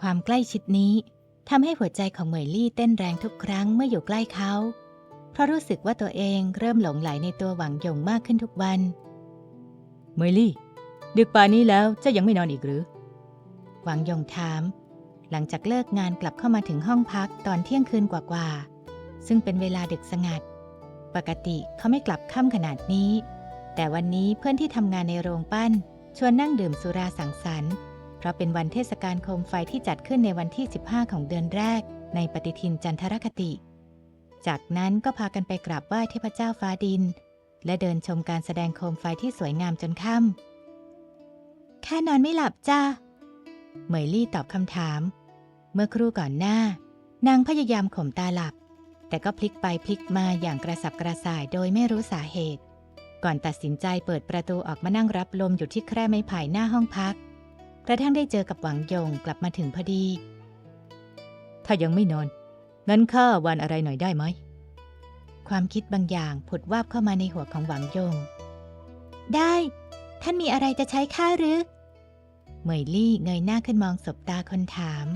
ความใกล้ชิดนี้ทำให้หัวใจของเหมยลี่เต้นแรงทุกครั้งเมื่ออยู่ใกล้เขา เพราะรู้สึกว่าตัวเองเริ่มหลงไหลในตัวหวังหยงมากขึ้นทุกวันเมยลี่ ดึกป่านนี้แล้วเจะยังไม่นอนอีกหรือ หวังหยงถาม หลังจากเลิกงานกลับเข้ามาถึงห้องพักตอนเที่ยงคืนกว่าๆ ซึ่งเป็นเวลาดึกสงัด ปกติเขาไม่กลับค่ำขนาดนี้ แต่วันนี้เพื่อนที่ทำงานในโรงปั้นชวนนั่งดื่มสุราสังสรรค์ เพราะเป็นวันเทศกาลโคมไฟที่จัดขึ้นในวันที่ 15 ของเดือนแรก ในปฏิทินจันทรคติ จากนั้นก็พากันไปกราบไหว้เทพเจ้าฟ้าดิน และเดินชมการแสดงโคมไฟที่สวยงามจนค่ำแค่นอนไม่หลับจ้าเหมยลี่ตอบคำถาม เมื่อครู่ก่อนหน้า นางพยายามข่มตาหลับ แต่ก็พลิกไปพลิกมาอย่างกระสับกระส่ายโดยไม่รู้สาเหตุ ก่อนตัดสินใจเปิดประตูออกมานั่งรับลมอยู่ที่แคร่ไม้ไผ่หน้าห้องพัก กระทั่งได้เจอกับหวังยงกลับมาถึงพอดี ถ้ายังไม่นอน งั้นข้าวันอะไรหน่อยได้ไหม ความคิดบางอย่างผุดวาบเข้ามาในหัวของหวังยง ได้ ท่านมีอะไรจะใช้ข้าหรือเหมยลี่เงยหน้าขึ้นมองสบตาคนถาม